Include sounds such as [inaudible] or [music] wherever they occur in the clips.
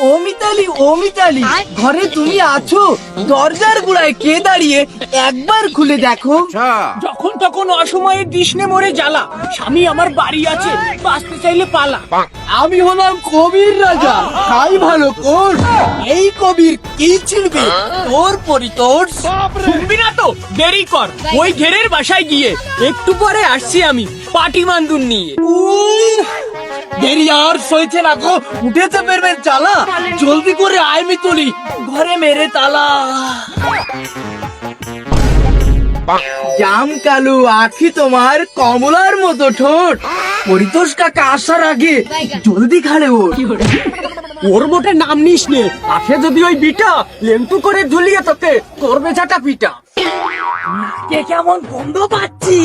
ও মিতালি ও মিতালি ঘরে তুমি আছো? দরজার গুড়ায় কে দাঁড়িয়ে একবার খুলে দেখো? যখন তখন অসময়ে কৃষ্ণে মরে জ্বালা। স্বামী আমার বাড়ি আছে বাঁচতে চাইলে পালা। আমি হলাম কবির রাজা। খাই ভালো কোষ এই কবির কি ছিড়বে তোর পরিতোষ শুনবি না তো? দেরি কর। ওই ঘেরের বাসায় গিয়ে একটু পরে আসছি আমি পাটি মান্দুর নিয়ে দেরি আর সইছে না গো। উঠেছে বেরবের চালা জলদি করে আয় মিতুলি। ঘরে মেরে তালা। জাম কালু আখি তোমার কমলার মতো ঠোঁট। পরিতোষ কাকা আসার আগে জলদি খাড়ে ওর। ওর মোটে নাম নিস নে। আসে যদি ওই বিটা, লেন্টু করে ঝুলিয়ে তোকে করবে ঝাটা পিটা। কে কেমন বন্ধ পাচ্ছি।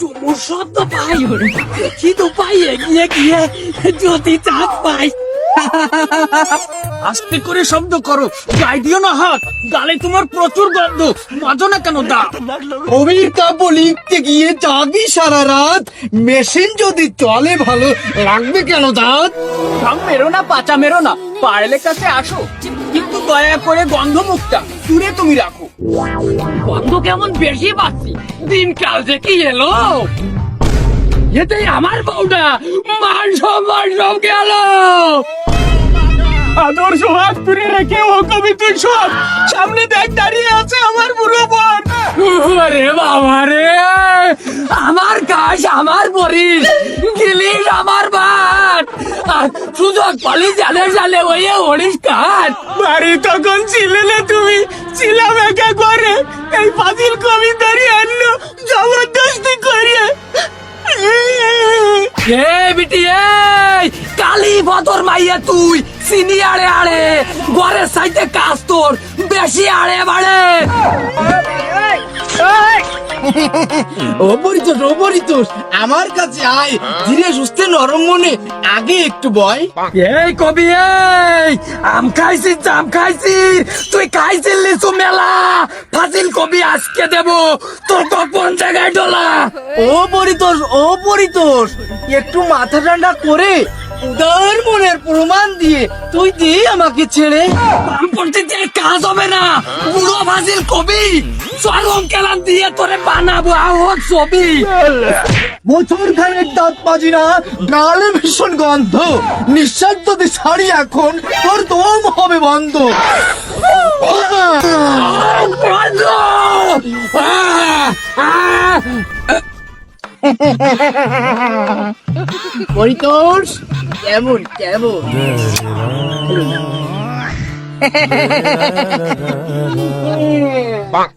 চুমুর শব্দ পাই দেখি তো পাই এগিয়ে গিয়ে যদি চাপ পাই। আস্তে করে শব্দ করো গাই দিও না হাত। গালে তোমার প্রচুর গন্ধ। মাঝো না কেন দা? কবির কাব্য লিখতে গিয়ে জাগি সারা রাত। মেশিন যদি চলে ভালো লাগবে কেন দাঁত? মেরো না পাচা মেরো না। পারলে কাছে আসো। কিন্তু দয়া করে গন্ধ মুখটা দূরে তুমি রাখো। গন্ধ কেমন বেশি পাচ্ছি? দিনকাল যে কি এলো? এতে আমার বউটা। মান সম্মান সব গেল। আদর্শ হাত তুলে রেখে ও কবি তুই সব। সামনে দেখ দাঁড়িয়ে আছে আমার বুড়ো বোন। আরে বাবা রে! আমার কাজ আমার বরিস গিলিস আমার আর সুযোগ পালি জালে জালে ওয়ে ওড়িস কাজ। বাড়ি তখন ছিলে না তুমি ছিলাম একা করে এই ফাজিল কবি দাঁড়িয়ে আনলো জবরদস্তি করিয়ে। এ বিটি এই কালি বদর মাইয়া তুই চিনি আড়ে আড়ে ঘরের সাইডে কাজ তোর বেশি আড়ে বাড়ে। ও পরিতোষ ও পরিতোষ আমার কাছে আয়। ধীরে সুস্থে নরম মনে। আগে একটু বয়। এই কবি এই! আম খাইছি জাম খাইছি। তুই খাইছিস লিচু মেলা। ফাজিল কবি আজকে দেব। তোর কোন জায়গায় ডোলা? ও পরিতোষ ও পরিতোষ একটু মাথা ঠান্ডা করে উদার মনের প্রমাণ দিয়ে তুই দে আমাকে ছেড়ে। বাম পড়তে যে কাজ হবে না। বুড়ো ফাজিল কবি চরম কেলান দিয়ে তোরে বানাবো আওয়াজ ছবি। বছর খানের দাঁত পাজি না গালে ভীষণ গন্ধ। নিঃশ্বাস যদি ছাড়ি এখন তোর দম হবে বন্ধ! পরিতোষ কেমন কেমন?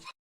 [laughs] [laughs]